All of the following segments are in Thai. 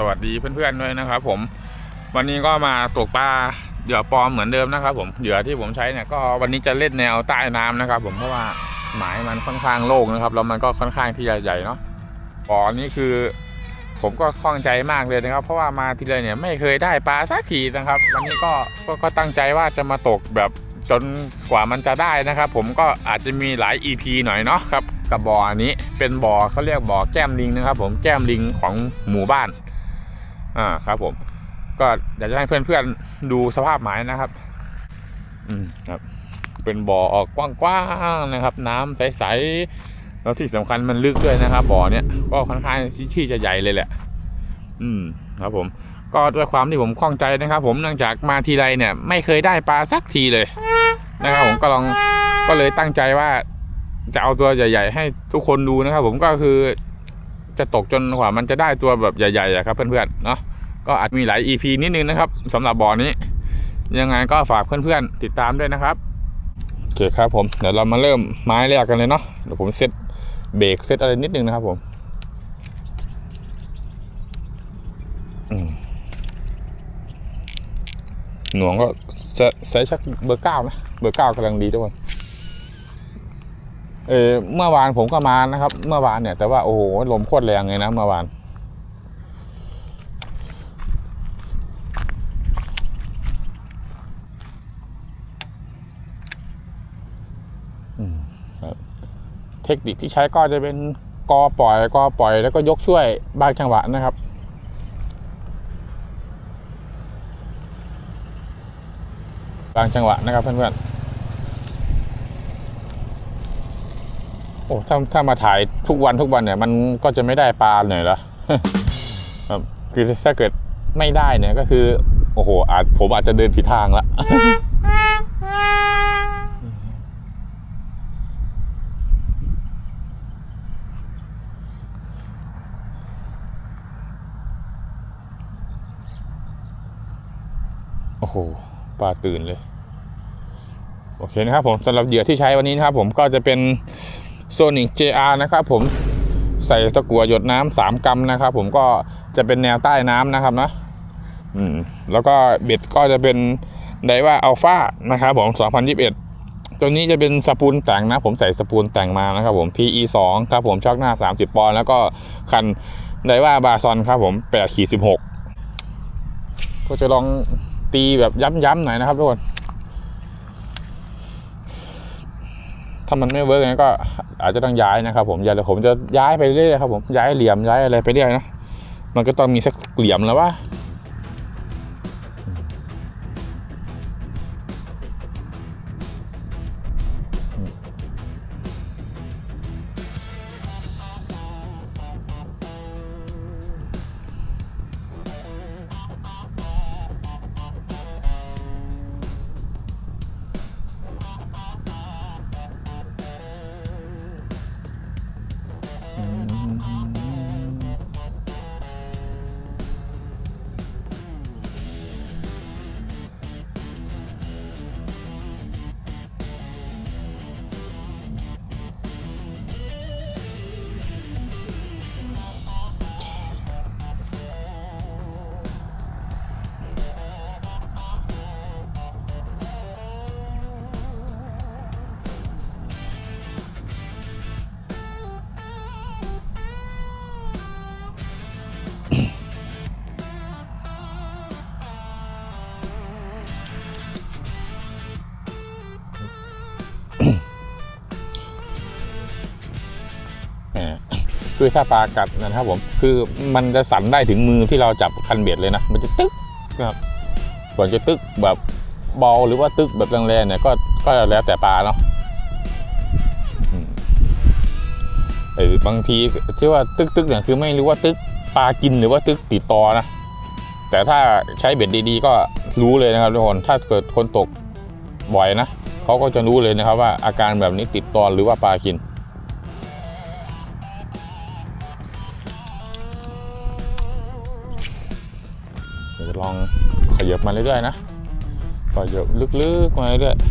สวัสดีเพื่อนๆด้วยนะครับผมวันนี้ก็มาตกปลาเหยื่อปลอมเหมือนเดิมนะครับผมเหยื่อที่ผมใช้เนี่ยก็วันนี้จะเล่นแนวใต้น้ำนะครับ ผมเพราะว่าหมายมันค่อนข้างโล่งนะครับแล้วมันก็ค่อนข้างที่จะใหญ่เนาะปอนี้คือ ผมก็คล่องใจมากเลยนะครับ เพราะว่ามาทีไรเนี่ยไม่เคยได้ปลาสักทีนะครับ วันนี้ก็ก็ก็ตั้งใจว่าจะมาตกแบบจนกว่ามันจะได้นะครับ ผมก็อาจจะมีหลาย EP หน่อยเนาะครับกับบ่ออันนี้เป็นบ่อเขาเรียกบ่อแก้มลิงนะครับ ผมแก้มลิงของหมู่บ้าน อ่าครับผม ก็อยากจะให้เพื่อนๆดูสภาพหมายนะครับ อืมครับ เป็นบ่อออกกว้างๆนะครับ น้ำใสๆแล้วที่สำคัญมันลึกด้วยนะครับ บ่อเนี้ยก็ค่อนข้างที่จะใหญ่เลยแหละ อืมครับผม ก็ด้วยความที่ผมคล่องใจนะครับ ผมเนื่องจากมาทีไรเนี่ย ไม่เคยได้ปลาสักทีเลยนะครับผมก็ลองก็เลยตั้งใจว่าจะเอาตัวใหญ่ ๆ ให้ทุกคนดูนะครับ ผมก็คือ จะตกจนกว่ามันจะได้ตัวแบบใหญ่ๆอะครับเพื่อนๆเนาะก็อาจมีหลาย EP นิดนึงนะครับสำหรับบ่อนี้ ยังไงก็ฝากเพื่อนๆติดตามด้วยนะครับโอเคครับผมเดี๋ยวเรามาเริ่มไม้แรกกันเลยเนาะเดี๋ยวผมเซตเบรกเซตอะไรนิดนึงนะครับผมหน่วงก็จะใช้ชักเบอร์เก้านะเบอร์เก้ากำลังดีทุกคน เออเมื่อวานผมก็มานะครับ เมื่อวานเนี่ย แต่ว่าโอ้โหลมโคตรแรงเลยนะเมื่อวาน เทคนิคที่ใช้ก็จะเป็นกอปล่อยกอปล่อยแล้วก็ยกช่วยบางจังหวะนะครับบางจังหวะนะครับเพื่อนๆ โอ้ถ้าถ้ามาถ่ายทุกวันทุกวันเนี่ยมันก็จะไม่ได้ปลาหน่อยเหรอครับคือถ้าเกิดไม่ได้เนี่ยก็คือ โอ้โห อาจผมอาจจะเดินผิดทางละโอ้โหปลาตื่นเลย โอเคนะครับผมสำหรับเหยื่อที่ใช้วันนี้นะครับผมก็จะเป็น Sonic JR นะครับผมใส่ตะกั่วหยดน้ำสามกรัมนะครับผมก็จะเป็นแนวใต้น้ำนะครับนะอืมแล้วก็เบ็ดก็จะเป็นไดว่าอัลฟานะครับผม 2021 ตัวนี้จะเป็นสปูลแต่งนะ ผมใส่สปูลแต่งมานะครับผม PE 2ครับผมช็อคหน้า 30 ปอนด์แล้วก็คันไดว่าบาซอนครับผม8ขีด16 ก็จะลองตีแบบย้ำๆหน่อยนะครับทุกคน ถ้ามันไม่เวิร์กงั้นก็อาจจะต้องย้ายนะครับ ผมย้าเดี๋ยวผมจะย้ายไปเรื่อยๆครับผมย้ายเหลี่ยมย้ายอะไรไปเรื่อยนะมันก็ต้องมีสักเหลี่ยมแล้วว่า คือถ้าปลากัดนะครับผมคือมันจะสั่นได้ถึงมือที่เราจับคันเบ็ดเลยนะ มันจะตึ๊กนะครับส่วนจะตึ๊กแบบเบาหรือว่าตึ๊กแบบแรงๆเนี่ยก็ก็แล้วแต่ปลาเนาะอือบางทีที่ว่าตึ๊กตึ๊กเนี่ยคือไม่รู้ว่าตึ๊กปลากินหรือว่าตึ๊กติดตอนะ แต่ถ้าใช้เบ็ดดีๆ ก็รู้เลยนะครับทุกคนถ้าเกิดคนตกบ่อยนะเขาก็จะรู้เลยนะครับว่าอาการแบบนี้ติดตอหรือว่าปลากิน ลองขยับมาเรื่อยๆนะขยับลึกๆมาเรื่อยๆ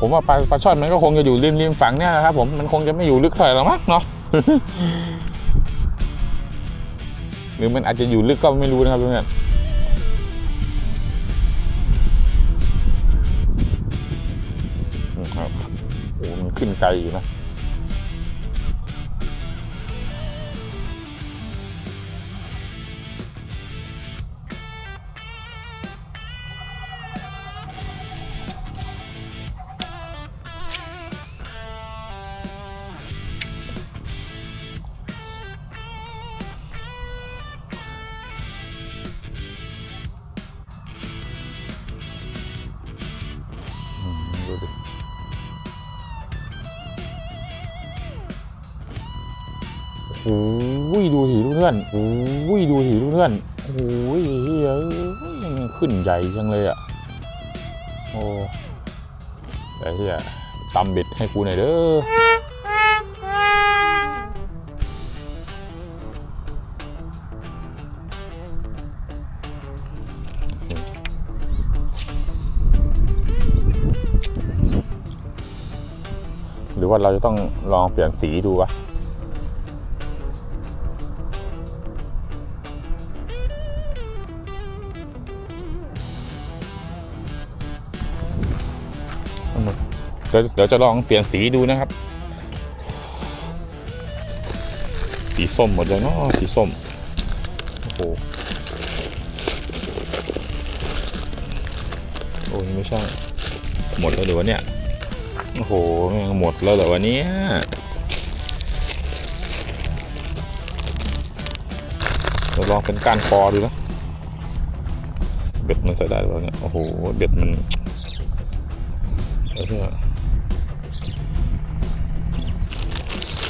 ผมว่าปลาปลาช่อนมันก็คงจะอยู่ริมริมๆฝั่งเนี่ยนะครับผมมันคงจะไม่อยู่ลึกเท่าไหร่หรอกมั้งเนาะหรือมันอาจจะอยู่ลึกก็ไม่รู้นะครับเพื่อนครับโอ้มันขึ้นไกลอยู่นะ ดูดิโอ้ยดูสิเพื่อนโอ้ยดูสิเพื่อนโอ้ยเฮ้ยเอ้ยมันขึ้นใหญ่จังเลยอะ โอ้แต่ที่อะตำเบ็ดให้กูหน่อยเด้อ ว่าเราจะต้องลองเปลี่ยนสีดูวะเดี๋ยวเดี๋ยวจะลองเปลี่ยนสีดูนะครับ สีส้มหมดเลยเนาะสีส้ม โอ้โห โอ้ยไม่ใช่ หมดแล้วหรือวะเนี่ย โอ้โหม่งหมดแล้วเหรอวันนี้เราลองเป็นการคอดูนะเบ็ดมันใส่ได้หรอเปล่าเนี่ยโอ้โหเบ็ดมันไอ้เหี้ย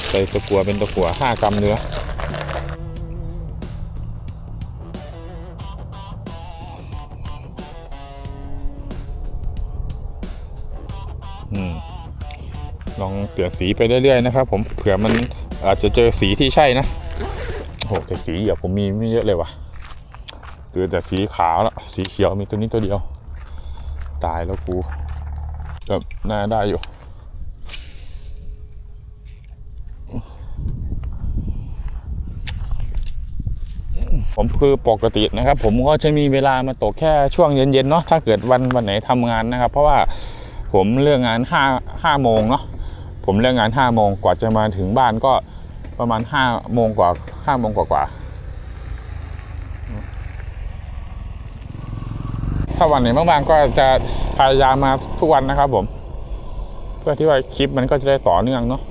ใส่ตะกัวเป็นตะกัวห้ากรัมเนื้อ เปลี่ยนสีไปเรื่อยๆนะครับ ผมเผื่อมันอาจจะเจอสีที่ใช่นะโอ้โหแต่สีเหยียบผมมีไม่เยอะเลยว่ะเหลือแต่สีขาวแล้วสีเขียวมีตัวนี้ตัวเดียว ตายแล้วกูก็น่าได้อยู่ผมคือปกตินะครับ ผมก็จะมีเวลามาตกแค่ช่วงเย็นๆเนาะถ้าเกิดวันวันไหนทำงานนะครับ เพราะว่าผมเลิกงานห้าห้าโมงเนาะ ผมเลิกงานห้าโมงกว่าจะมาถึงบ้านก็ประมาณห้าโมงกว่าห้าโมงกว่ากว่าถ้าวันไหนบ้างๆก็จะพยายามมาทุกวันนะครับผม เพื่อที่ว่าคลิปมันก็จะได้ต่อเนื่องเนาะ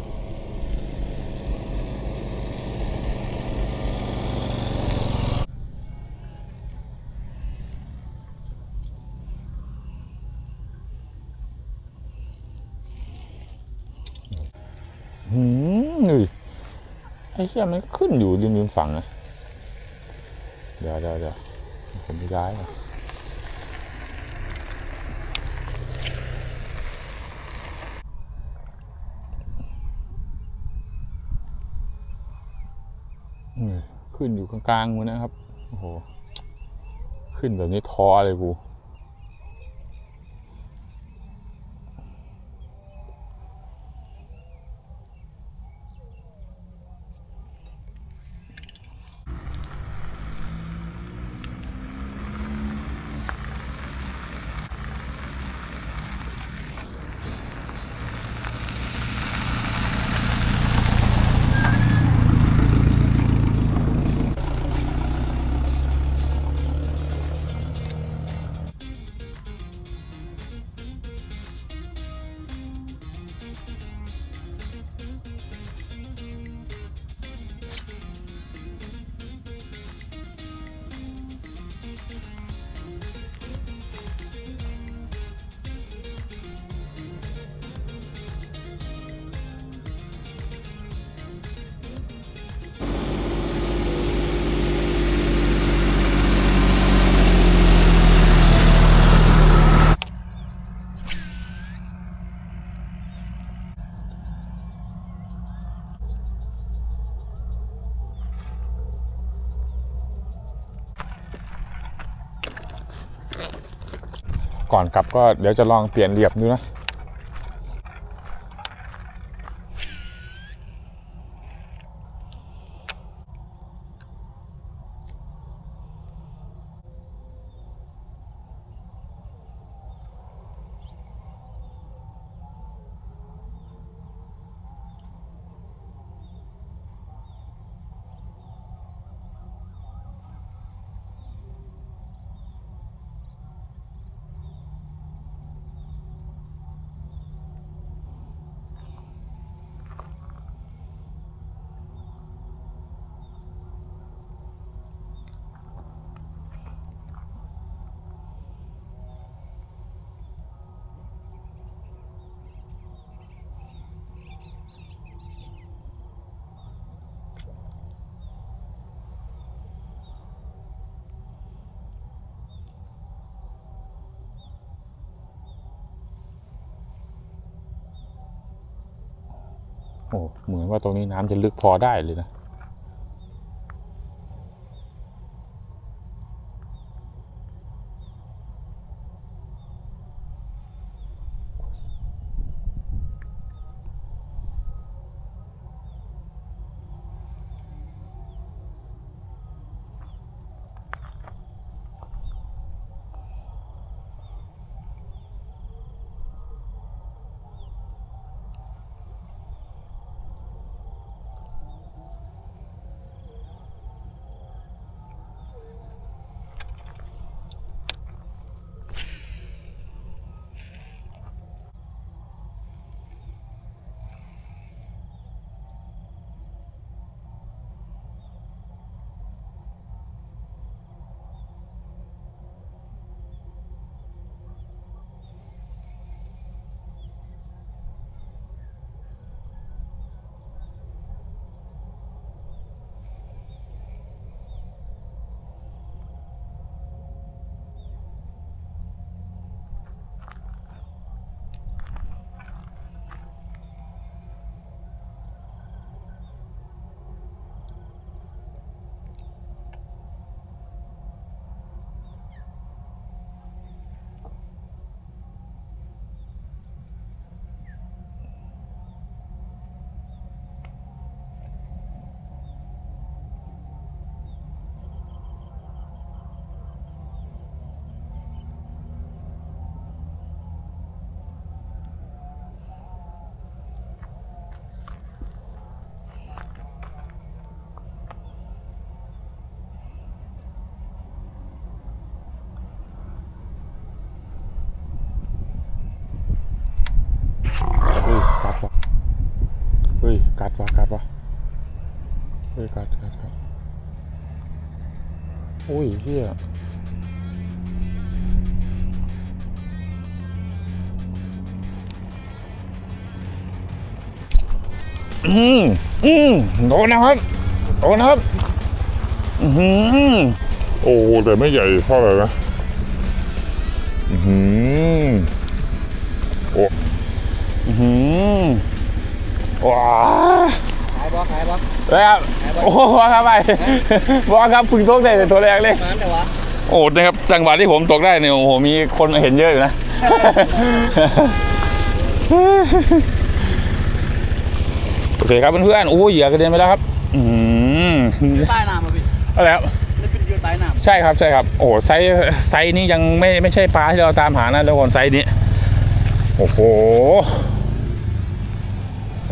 หืมนี่ไอ้ เหี้ยมันขึ้นอยู่ริมริมฝั่งนะเดี๋ยวเดี๋ยวเดี๋ยวผมย้ายขึ้นอยู่กลางๆมือนะครับ โอ้โห ขึ้นแบบนี้ท้อเลยกู ก่อนกลับก็เดี๋ยวจะลองเปลี่ยนเหลี่ยมดูนะ โอ้เหมือนว่าตรงนี้น้ำจะลึกพอได้เลยนะ กัดวะกัดวะเฮ้ยกัดกัดกัดโอ้ยเฮียอืมอืมโดนนะครับโดนนะครับ อือหือโอ้แต่ไม่ใหญ่เท่าไหร่นะอือหือโอ้อือหือ ว้าขายบอขายบอแล้วครับโอ้โหครับไปบอกครับพึ่งตกได้แต่ตัวแรกเลยมันแต่วะโอ้นะครับจังหวะที่ผมตกได้เนี่ยโอ้โหมีคนมาเห็นเยอะอยู่นะโอเคครับเพื่อนๆโอ้เหยื่อกระเด็นไปแล้วครับ อืมใต้น้ำมาพี่เอาแล้วนี่เป็นยืนใต้น้ใช่ครับใช่ครับ โอ้ไซส์ไซส์นี้ยังไม่ไม่ใช่ปลาที่เราตามหานะทุกคนไซส์นี้ โอ้โหเดี๋ยว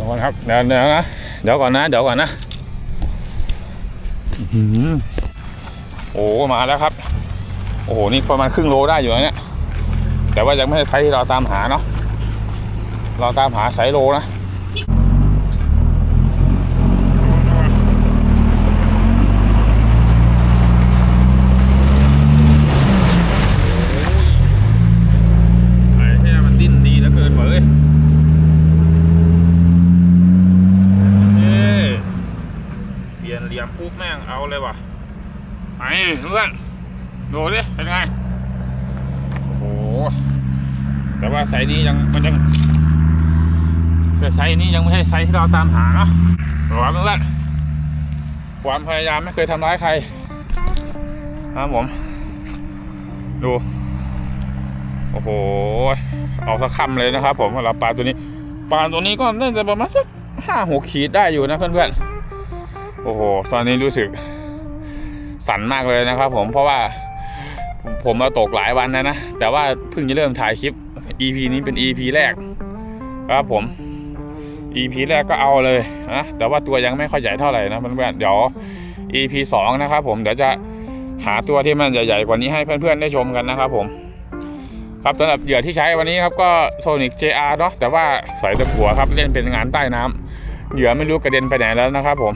ก่อนครับเดี๋ยวเดี๋ยวนะเดี๋ยวก่อนนะเดี๋ยวก่อนนะอื้อหือโอ้มาแล้วครับ โอ้โหนี่ประมาณครึ่งโลได้อยู่นะเนี่ยแต่ว่ายังไม่ใช่ไซส์ที่เราตามหาเนาะเราตามหาไซส์โลนะ ไอ้แค่มันดิ้นดีเหลือเกินเว้ยเอ้ยเปลี่ยนเหลี่ยมปุ๊บแม่งเอาเลยว่ะ เพื่อนดูดิเป็นไง โอ้โห แต่ว่าไซส์นี้ยังมันยังแต่ไซส์นี้ยังไม่ใช่ไซส์ที่เราตามหาเนาะหรอเพื่อนความพยายามไม่เคยทำร้ายใครครับผมดู โอ้โห เอาสักคำเลยนะครับผมสำหรับปลาตัวนี้ ปลาตัวนี้ก็น่าจะประมาณสักห้าหกขีดได้อยู่นะเพื่อนๆ โอ้โห ตอนนี้รู้สึก สั่นมากเลยนะครับผมเพราะว่าผมมาตกหลายวันแล้วนะ แต่ว่าเพิ่งจะเริ่มถ่ายคลิป EP นี้เป็น EP แรกครับผม EP แรกก็เอาเลยนะแต่ว่าตัวยังไม่ค่อยใหญ่เท่าไหร่นะเพื่อนๆเดี๋ยว EP สองนะครับผมเดี๋ยวจะหาตัวที่มันใหญ่ๆกว่านี้ให้เพื่อนๆได้ชมกันนะครับผม ครับสำหรับเหยื่อที่ใช้วันนี้ครับก็โซนิก JR เนาะแต่ว่าสายตะกัวครับเล่นเป็นงานใต้น้ำเหยื่อไม่รู้กระเด็นไปไหนแล้วนะครับผม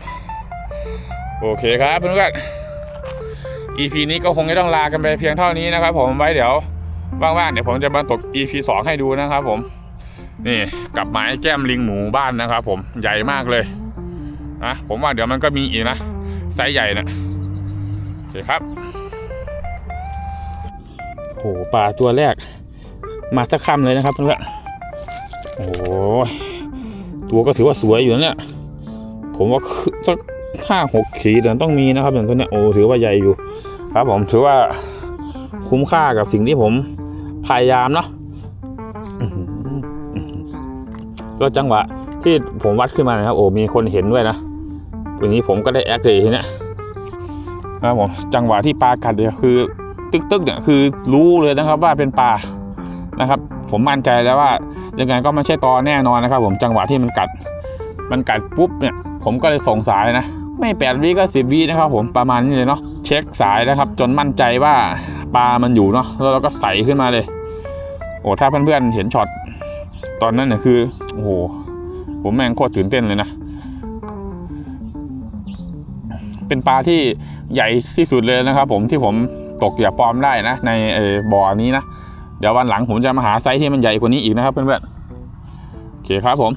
โอเคครับเพื่อนๆ EP นี้ก็คงจะต้องลากันไปเพียงเท่านี้นะครับ ผมไว้เดี๋ยวว่างๆเดี๋ยวผมจะมาตก EP 2 ให้ดูนะครับผมนี่กับไม้แก้มลิงหมูบ้านนะครับ ผมใหญ่มากเลยนะผมว่าเดี๋ยวมันก็มีอีกนะไซส์ใหญ่นะโอเคครับโอ้โหปลาตัวแรก มาสักคำเลยนะครับเพื่อนโอ้ตัวก็ถือว่าสวยอยู่นะเนี่ยผมว่าคือสัก ห้าหกขีดต้องมีนะครับอย่างตัวเนี้ยโอ้ถือว่าใหญ่อยู่ครับผมถือว่าคุ้มค่ากับสิ่งที่ผมพยายามเนาะก็จังหวะที่ผมวัดขึ้นมานะครับโอ้มีคนเห็นด้วยนะวันนี้ผมก็ได้แอคเลยทีเนี้ยนะครับผมจังหวะที่ปลากัดเนี่ยคือ ตึกตึกเนี่ยคือรู้เลยนะครับว่าเป็นปลานะครับ ผมมั่นใจแล้วว่ายังไงก็ไม่ใช่ตอแน่นอนนะครับ ผมจังหวะที่มันกัด มันกัดปุ๊บเนี่ย ผมก็เลยส่งสายนะ ไม่แปดวิก็สิบวินะครับผมประมาณนี้เลยเนาะเช็คสายนะครับ จนมั่นใจว่าปลามันอยู่เนาะแล้วเราก็ใส่ขึ้นมาเลย โอ้ถ้าเพื่อนๆเห็นช็อตตอนนั้นเนี่ยคือโอ้โหผมแม่งโคตรตื่นเต้นเลยนะ เป็นปลาที่ใหญ่ที่สุดเลยนะครับ ผมที่ผมตกอย่าปลอมได้นะ ในอบ่อนี้นะ เดี๋ยววันหลังผมจะมาหาไซส์ที่มันใหญ่กว่านี้อีกนะครับเพื่อนๆโอเคครับผม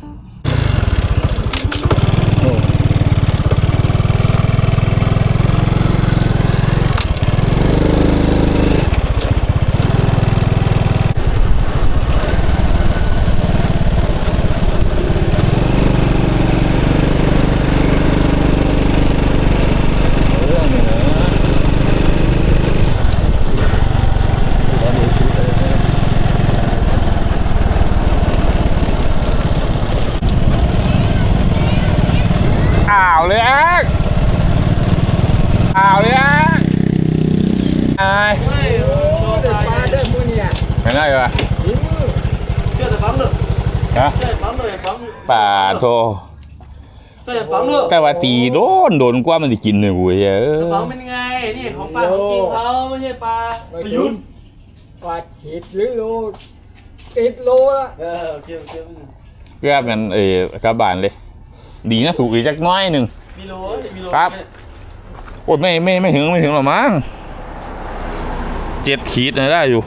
อ้าวเลยแอ๊กอ้าวเลยแอ๊กไอ้ เฮ้ยโอ้ตาย ปลาเด้อมือเนี่ย เห็นได้ปะ เชื่อแต่ปั๊มเด้อ ฮะเชื่อปั๊มเลยปั๊มป่าโทเชื่อปั๊มเด้อแต่ว่าตีโดนโดนกว่ามันจะกินเนี่ยเว้ยเออปั๊มเป็นไง นี่ของป้าของจริงเขาไม่ใช่ปลาประยุทธ์ปลาขีดหรือโลติดโลละเออโอเคโอเคเกือบกันเออกระบาลเลย ดีนะสูงอีกจักน้อยหนึ่งมีโลมีโลครับโอ้ยไม่ไม่ไม่ถึงไม่ถึงหรอกมั้งเจ็ดขีดนะได้อยู่